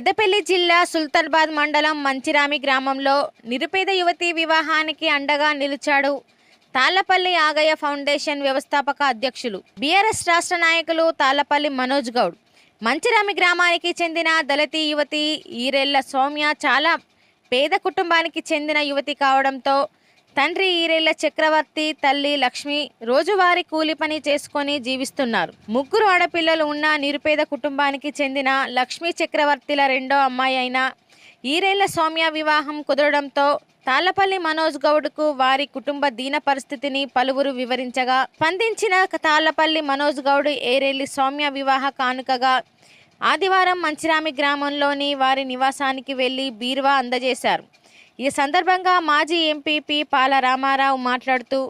పెద్దపల్లి జిల్లా సుల్తాన్బాద్ మండలం మంచిరామి గ్రామంలో నిరుపేద యువతి వివాహానికి అండగా నిలిచాడు తాళ్ళపల్లి ఆగయ్య ఫౌండేషన్ వ్యవస్థాపక అధ్యక్షులు. బీఆర్ఎస్ రాష్ట్ర నాయకులు తాళ్ళపల్లి మనోజ్ గౌడ్. మంచిరామి గ్రామానికి చెందిన దళిత యువతి ఈరెళ్ళ సౌమ్య చాలా పేద కుటుంబానికి చెందిన యువతి కావడంతో తండ్రి ఈరేళ్ళ చక్రవర్తి తల్లి లక్ష్మి రోజువారీ కూలి పని చేసుకొని జీవిస్తున్నారు. ముగ్గురు ఆడపిల్లలు ఉన్న నిరుపేద కుటుంబానికి చెందిన లక్ష్మీ చక్రవర్తిల రెండో అమ్మాయి అయిన ఈరేళ్ళ సౌమ్య వివాహం కుదరడంతో తాళ్ళపల్లి మనోజ్ గౌడ్కు వారి కుటుంబ దీన పరిస్థితిని పలువురు వివరించగా స్పందించిన తాళ్ళపల్లి మనోజ్ గౌడ్ ఏరేళ్ళి సౌమ్య వివాహ కానుకగా ఆదివారం మంచిరామి గ్రామంలోని వారి నివాసానికి వెళ్ళి బీరువా అందజేశారు. ఈ సందర్భంగా మాజీ ఎంపీపీ పాల రామారావు మాట్లాడుతూ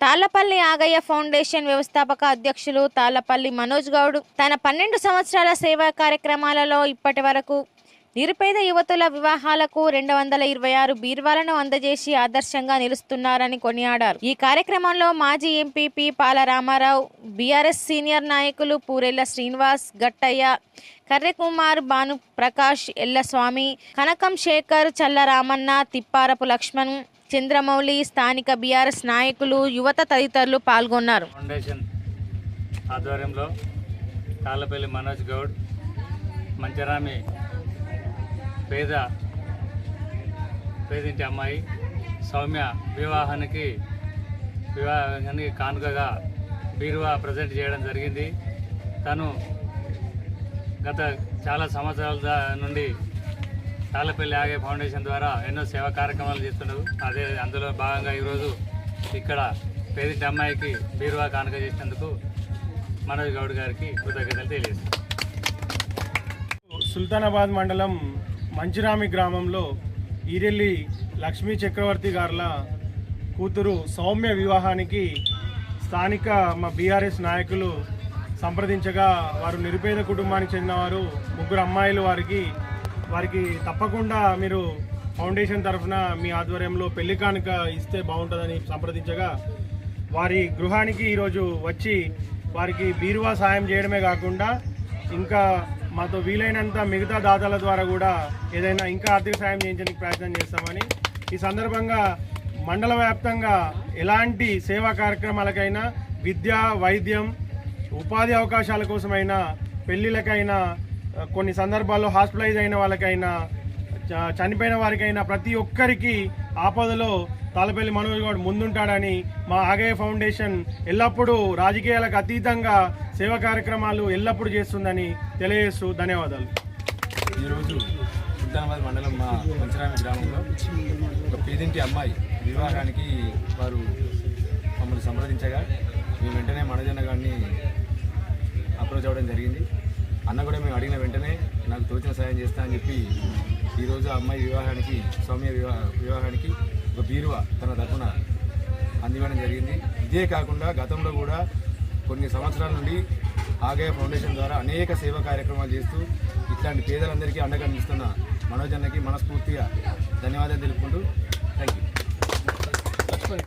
తాళ్ళపల్లి ఆగయ్య ఫౌండేషన్ వ్యవస్థాపక అధ్యక్షులు తాళ్ళపల్లి మనోజ్ గౌడ్ తన పన్నెండు సంవత్సరాల సేవా కార్యక్రమాలలో ఇప్పటి వరకు నిరుపేద యువతుల వివాహాలకు రెండు వందల ఇరవై ఆరు బీర్వాలను అందజేసి ఆదర్శంగా నిలుస్తున్నారని కొనియాడారు. ఈ కార్యక్రమంలో మాజీ ఎంపీపీ పాల రామారావు బీఆర్ఎస్ సీనియర్ నాయకులు పూరెళ్ళ శ్రీనివాస్ గట్టయ్య కర్రెకుమార్ భాను ప్రకాష్ ఎల్లస్వామి కనకం శేఖర్ చల్లరామన్న తిప్పారపు లక్ష్మణ్ చంద్రమౌళి స్థానిక బీఆర్ఎస్ నాయకులు యువత తదితరులు పాల్గొన్నారు. ఫౌండేషన్ ఆధ్వర్యంలో తాళ్ళపల్లి మనోజ్ గౌడ్ మంచరామి పేద పేదింటి అమ్మాయి సౌమ్య వివాహానికి వివాహానికి కానుకగా బీరువా ప్రజెంట్ చేయడం జరిగింది. తను గత చాలా సంవత్సరాల నుండి తాళ్ళపల్లి ఆగే ఫౌండేషన్ ద్వారా ఎన్నో సేవా కార్యక్రమాలు చేస్తున్నారు అదే అందులో భాగంగా ఈరోజు ఇక్కడ పేదింటి అమ్మాయికి బీరువా కానుక చేసినందుకు మనోజ్ గౌడ్ గారికి కృతజ్ఞతలు తెలియజేస్తాను సుల్తానాబాద్ మండలం మంచిరామి గ్రామంలో ఈరెల్లి లక్ష్మీ చక్రవర్తి గారుల కూతురు సౌమ్య వివాహానికి స్థానిక మా బీఆర్ఎస్ నాయకులు సంప్రదించగా వారు నిరుపేద కుటుంబానికి చెందినవారు ముగ్గురు అమ్మాయిలు వారికి వారికి తప్పకుండా మీరు ఫౌండేషన్ తరఫున మీ ఆధ్వర్యంలో పెళ్ళి కానుక ఇస్తే బాగుంటుందని సంప్రదించగా వారి గృహానికి ఈరోజు వచ్చి వారికి బీరువా సాయం చేయడమే కాకుండా ఇంకా మాతో వీలైనంత మిగతా దాతల ద్వారా కూడా ఏదైనా ఇంకా ఆర్థిక సాయం చేయించడానికి ప్రయత్నం చేస్తామని ఈ సందర్భంగా మండల వ్యాప్తంగా ఎలాంటి సేవా కార్యక్రమాలకైనా విద్య వైద్యం ఉపాధి అవకాశాల కోసమైనా పెళ్ళిళ్ళకైనా కొన్ని సందర్భాల్లో హాస్పిటలైజ్ అయిన వాళ్ళకైనా చ- చనిపోయిన వారికైనా ప్రతి ఒక్కరికి ఆపదలో తాళపల్లి మనోజ్ గౌడ్ ముందుంటాడని మా ఆగయ ఫౌండేషన్ ఎల్లప్పుడూ రాజకీయాలకు అతీతంగా సేవా కార్యక్రమాలు ఎల్లప్పుడూ చేస్తుందని తెలియజేస్తూ ధన్యవాదాలు. ఈరోజు సుల్తానాబాద్ మండలం మా పంచరామి గ్రామంలో ఒక పేదింటి అమ్మాయి వివాహానికి వారు మమ్మల్ని సంప్రదించగా మేము వెంటనే మనజన్న గారిని అప్రోచ్ అవ్వడం జరిగింది. అన్న కూడా మేము అడిగిన వెంటనే నాకు తోచిన సాయం చేస్తా అని చెప్పి ఈరోజు అమ్మాయి వివాహానికి సౌమ్య వివాహ వివాహానికి ఒక బీరువా తన తరఫున అందివ్వడం జరిగింది. ఇదే కాకుండా గతంలో కూడా కొన్ని సంవత్సరాల నుండి ఆగయ ఫౌండేషన్ ద్వారా అనేక సేవా కార్యక్రమాలు చేస్తూ ఇట్లాంటి పేదలందరికీ అండగా నిలుస్తున్న మనోజన్నకి మనస్ఫూర్తిగా ధన్యవాదాలు తెలుపుకుంటూ థ్యాంక్ యూ